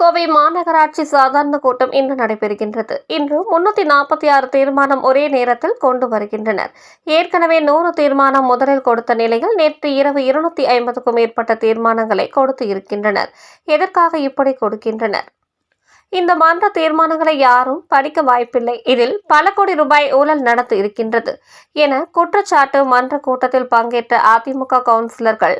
கோவை மாநகராட்சி சாதாரண கூட்டம் இன்று நடைபெறுகின்றது. இன்று முன்னூத்தி நாற்பத்தி ஆறு தீர்மானம் ஒரே நேரத்தில் கொண்டு வருகின்றனர். ஏற்கனவே நூறு தீர்மானம் முதலில் கொடுத்த நிலையில் நேற்று இரவு இருநூத்தி ஐம்பதுக்கும் மேற்பட்ட தீர்மானங்களை கொடுத்து இருக்கின்றனர். எதற்காக இப்படி கொடுக்கின்றனர்? இந்த மன்ற தீர்மானங்களை யாரும் படிக்க வாய்ப்பில்லை. இதில் பல கோடி ரூபாய் ஊழல் நடந்து இருக்கின்றது. என குற்றச்சாட்டு மன்ற கூட்டத்தில் பங்கேற்ற அதிமுக கவுன்சிலர்கள்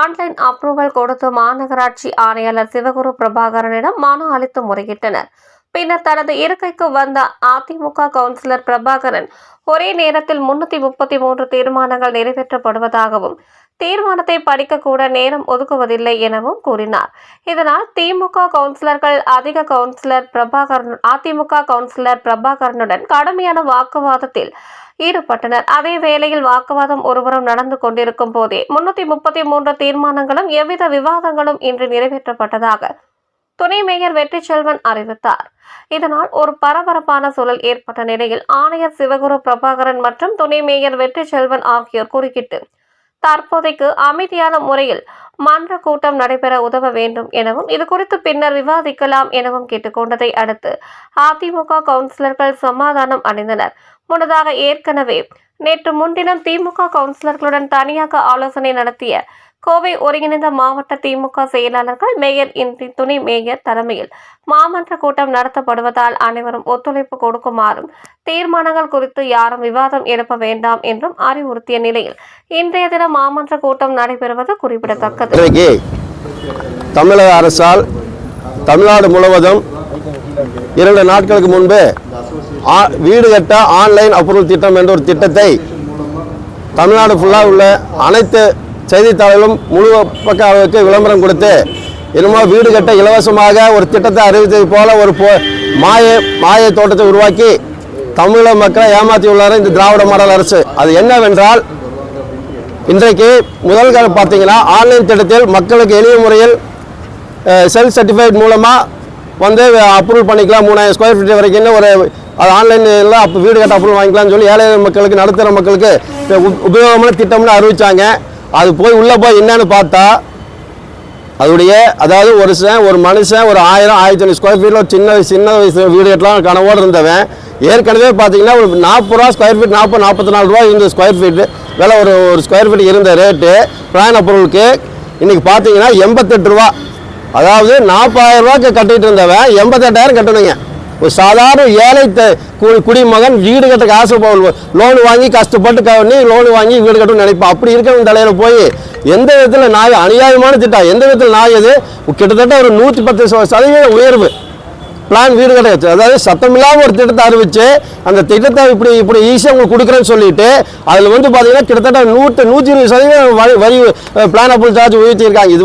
ஆன்லைன் அப்ரூவல் கொடுத்து மாநகராட்சி ஆணையாளர் சிவகுரு பிரபாகரனிடம் மனு அளித்து முறையிட்டனர். பின்னர் தனது இருக்கைக்கு வந்த அதிமுக கவுன்சிலர் பிரபாகரன் ஒரே நேரத்தில் முன்னூத்தி முப்பத்தி மூன்று தீர்மானங்கள் நிறைவேற்றப்படுவதாகவும் தீர்மானத்தை படிக்க கூட நேரம் ஒதுக்குவதில்லை எனவும் கூறினார். இதனால் திமுக கவுன்சிலர்கள் அதிக கவுன்சிலர் பிரபாகரன் அதிமுக கவுன்சிலர் பிரபாகரனுடன் கடுமையான வாக்குவாதத்தில் ஈடுபட்டனர். அதே வேளையில் வாக்குவாதம் ஒருபுறம் நடந்து கொண்டிருக்கும் போதே முன்னூத்தி முப்பத்தி மூன்று தீர்மானங்களும் எவ்வித விவாதங்களும் இன்று நிறைவேற்றப்பட்டதாக துணை மேயர் வெற்றி செல்வன் அறிவித்தார். இதனால் ஒரு பரபரப்பான சூழல் ஏற்பட்ட நிலையில் ஆணையர் சிவகுரு பிரபாகரன் மற்றும் துணை மேயர் வெற்றி செல்வன் ஆகியோர் குறுக்கிட்டு தற்போதைக்கு அமைதியான முறையில் மன்ற கூட்டம் நடைபெற உதவ வேண்டும் எனவும் இது குறித்து பின்னர் விவாதிக்கலாம் எனவும் கேட்டுக்கொண்டதை அடுத்து அதிமுக கவுன்சிலர்கள் சமாதானம் அடைந்தனர். முன்னதாக ஏற்கனவே நேற்று முன்தினம் திமுக கவுன்சிலர்களுடன் தனியாக ஆலோசனை நடத்திய கோவை ஒருங்கிணைந்த மாவட்ட திமுக செயலாளர்கள் மேயர் இன்றி துணை மேயர் தலைமையில் மாமன்ற கூட்டம் நடத்தப்படுவதால் அனைவரும் ஒத்துழைப்பு கொடுக்குமாறும் தீர்மானங்கள் குறித்து யாரும் விவாதம் எழுப்ப வேண்டாம் என்றும் அறிவுறுத்திய நிலையில் இன்றைய தினம் மாமன்ற கூட்டம் நடைபெறுவது குறிப்பிடத்தக்கது. தமிழக அரசால் தமிழ்நாடு முழுவதும் இரண்டு நாட்களுக்கு முன்பு ஆ- வீடு கட்ட ஆன்லைன் அப்ரூவல் திட்டம் என்ற ஒரு திட்டத்தை தமிழ்நாடு ஃபுல்லாக உள்ள அனைத்து செய்தித்தாளும் முழு பக்க அளவுக்கு விளம்பரம் கொடுத்து என்னமோ வீடு கட்ட இலவசமாக ஒரு திட்டத்தை அறிவித்தது போல ஒரு போ மாய மாய தோட்டத்தை உருவாக்கி தமிழக மக்களை ஏமாற்றியுள்ளார் இந்த திராவிட மாடல் அரசு. அது என்னவென்றால் இன்றைக்கு முதல் காலம் பார்த்தீங்கன்னா ஆன்லைன் திட்டத்தில் மக்களுக்கு எளிய முறையில் செல்ஃப் சர்டிஃபைட் மூலமாக வந்து அப்ரூவல் பண்ணிக்கலாம். மூணாயிரம் ஸ்கொயர் ஃபீட் வரைக்கும் ஒரு அது ஆன்லைனில் அப்போ வீடு கட்ட அப்ரூவல் வாங்கிக்கலாம்னு சொல்லி ஏழை மக்களுக்கு நடுத்தர மக்களுக்கு உ- உபயோகமான திட்டம்னு அறிவித்தாங்க அது போய் உள்ளே போய் என்னன்னு பார்த்தா அதோடைய அதாவது ஒரு ஒரு மனுஷன் ஒரு ஆயிரம் ஆயிரத்தி ஐநூறு ஸ்கொயர் ஃபீட்டில் ஒரு சின்ன சின்ன வயசு வீடு கட்டலாம் கனவோடு இருந்தவன். ஏற்கனவே பார்த்தீங்கன்னா ஒரு நாற்பது ரூபா ஸ்கொயர் ஃபீட் நாற்பது நாற்பத்தி நாலு ரூபா இருந்த ஸ்கொயர் ஃபீட் விலை ஒரு ஒரு ஸ்கொயர் ஃபீட் இருந்த ரேட்டு பிளான் பொருளுக்கு இன்னைக்கு பார்த்தீங்கன்னா எண்பத்தெட்டு ரூபா. அதாவது நாற்பதாயிரம் ரூபாய்க்கு கட்டிகிட்டு இருந்தவன் எண்பத்தெட்டாயிரம் கட்டணுங்க. ஒரு சாதாரண ஏழை த- கு- குடிமகன் வீடு கட்ட காசு லோன் வாங்கி கஷ்டப்பட்டு கவனி லோன் வாங்கி வீடு கட்டணும்னு நினைப்பான் அப்படி இருக்கிறவங்க தலையில் போய் எந்த விதத்தில் நாய் அநியாயமான திட்டம் எந்த விதத்தில் நாய் அது? கிட்டத்தட்ட ஒரு நூற்றி பத்து சதவீத உயர்வு. பிளான் வீடு கட்ட அதாவது சத்தமில்லாமல் ஒரு திட்டத்தை அறிவிச்சு அந்த திட்டத்தை இப்படி இப்படி ஈஸியாக உங்களுக்கு கொடுக்குறேன்னு சொல்லிட்டு அதில் வந்து பார்த்தீங்கன்னா கிட்டத்தட்ட நூற்று நூற்றி இருபது சதவீதம் வரி வரி பிளான் அப்புள் சார்ஜ் உயர்த்தியிருக்காங்க. இது